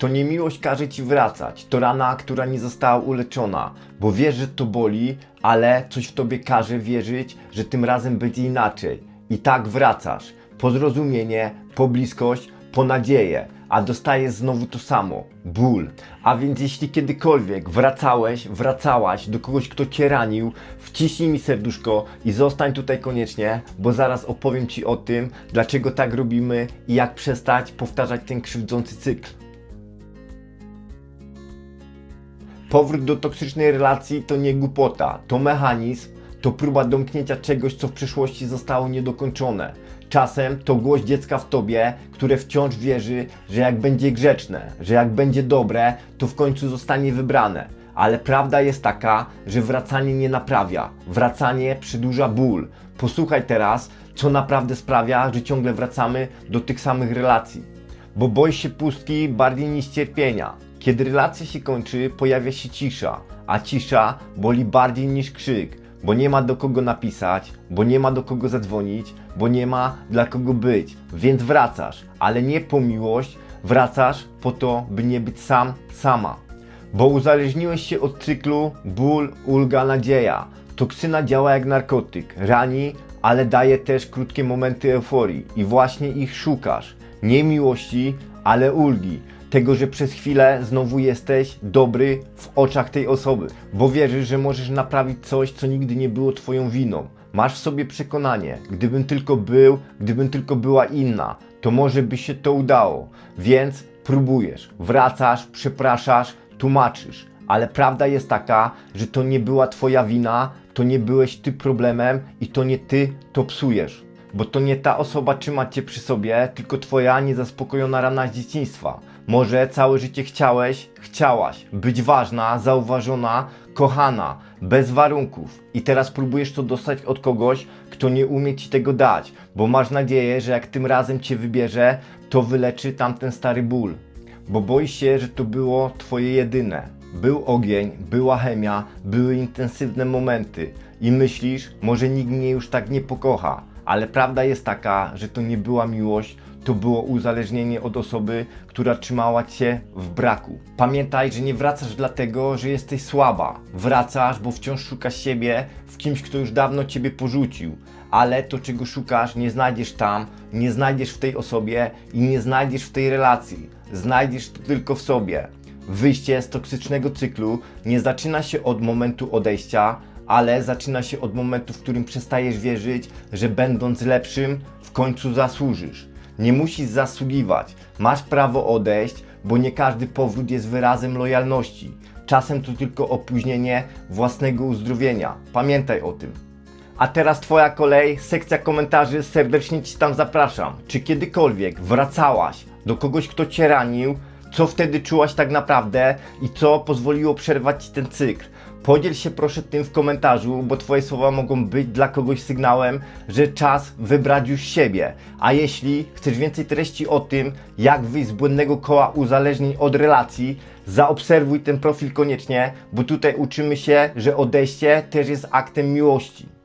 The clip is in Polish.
To nie miłość każe ci wracać, to rana, która nie została uleczona, bo wiesz, że to boli, ale coś w tobie każe wierzyć, że tym razem będzie inaczej. I tak wracasz, po zrozumienie, po bliskość, po nadzieję, a dostajesz znowu to samo ból. A więc jeśli kiedykolwiek wracałeś, wracałaś do kogoś, kto cię ranił, wciśnij mi serduszko i zostań tutaj koniecznie, bo zaraz opowiem ci o tym, dlaczego tak robimy i jak przestać powtarzać ten krzywdzący cykl. Powrót do toksycznej relacji to nie głupota, to mechanizm, to próba domknięcia czegoś, co w przeszłości zostało niedokończone. Czasem to głos dziecka w tobie, które wciąż wierzy, że jak będzie grzeczne, że jak będzie dobre, to w końcu zostanie wybrane. Ale prawda jest taka, że wracanie nie naprawia. Wracanie przedłuża ból. Posłuchaj teraz, co naprawdę sprawia, że ciągle wracamy do tych samych relacji bo boisz się pustki bardziej niż cierpienia. Kiedy relacja się kończy, pojawia się cisza, a cisza boli bardziej niż krzyk, bo nie ma do kogo napisać, bo nie ma do kogo zadzwonić, bo nie ma dla kogo być, więc wracasz, ale nie po miłość, wracasz po to, by nie być sam, sama. Bo uzależniłeś się od cyklu ból, ulga, nadzieja. Toksyna działa jak narkotyk, rani, ale daje też krótkie momenty euforii i właśnie ich szukasz. Nie miłości, ale ulgi. Tego, że przez chwilę znowu jesteś dobry w oczach tej osoby, bo wierzysz, że możesz naprawić coś, co nigdy nie było Twoją winą. Masz w sobie przekonanie, gdybym tylko był, gdybym tylko była inna, to może by się to udało. Więc próbujesz, wracasz, przepraszasz, tłumaczysz. Ale prawda jest taka, że to nie była Twoja wina, to nie byłeś Ty problemem i to nie Ty to psujesz. Bo to nie ta osoba trzyma Cię przy sobie, tylko Twoja niezaspokojona rana z dzieciństwa. Może całe życie chciałeś, chciałaś być ważna, zauważona, kochana, bez warunków. I teraz próbujesz to dostać od kogoś, kto nie umie Ci tego dać, bo masz nadzieję, że jak tym razem Cię wybierze, to wyleczy tamten stary ból. Bo boisz się, że to było Twoje jedyne. Był ogień, była chemia, były intensywne momenty i myślisz, może nikt mnie już tak nie pokocha. Ale prawda jest taka, że to nie była miłość, to było uzależnienie od osoby, która trzymała cię w braku. Pamiętaj, że nie wracasz dlatego, że jesteś słaba. Wracasz, bo wciąż szukasz siebie w kimś, kto już dawno ciebie porzucił. Ale to, czego szukasz, nie znajdziesz tam, nie znajdziesz w tej osobie i nie znajdziesz w tej relacji. Znajdziesz to tylko w sobie. Wyjście z toksycznego cyklu nie zaczyna się od momentu odejścia, ale zaczyna się od momentu, w którym przestajesz wierzyć, że będąc lepszym, w końcu zasłużysz. Nie musisz zasługiwać, masz prawo odejść, bo nie każdy powrót jest wyrazem lojalności. Czasem to tylko opóźnienie własnego uzdrowienia. Pamiętaj o tym. A teraz Twoja kolej, sekcja komentarzy, serdecznie Ci tam zapraszam. Czy kiedykolwiek wracałaś do kogoś, kto Cię ranił? Co wtedy czułaś tak naprawdę i co pozwoliło przerwać Ci ten cykl? Podziel się proszę tym w komentarzu, bo Twoje słowa mogą być dla kogoś sygnałem, że czas wybrać już siebie. A jeśli chcesz więcej treści o tym, jak wyjść z błędnego koła uzależnień od relacji, zaobserwuj ten profil koniecznie, bo tutaj uczymy się, że odejście też jest aktem miłości.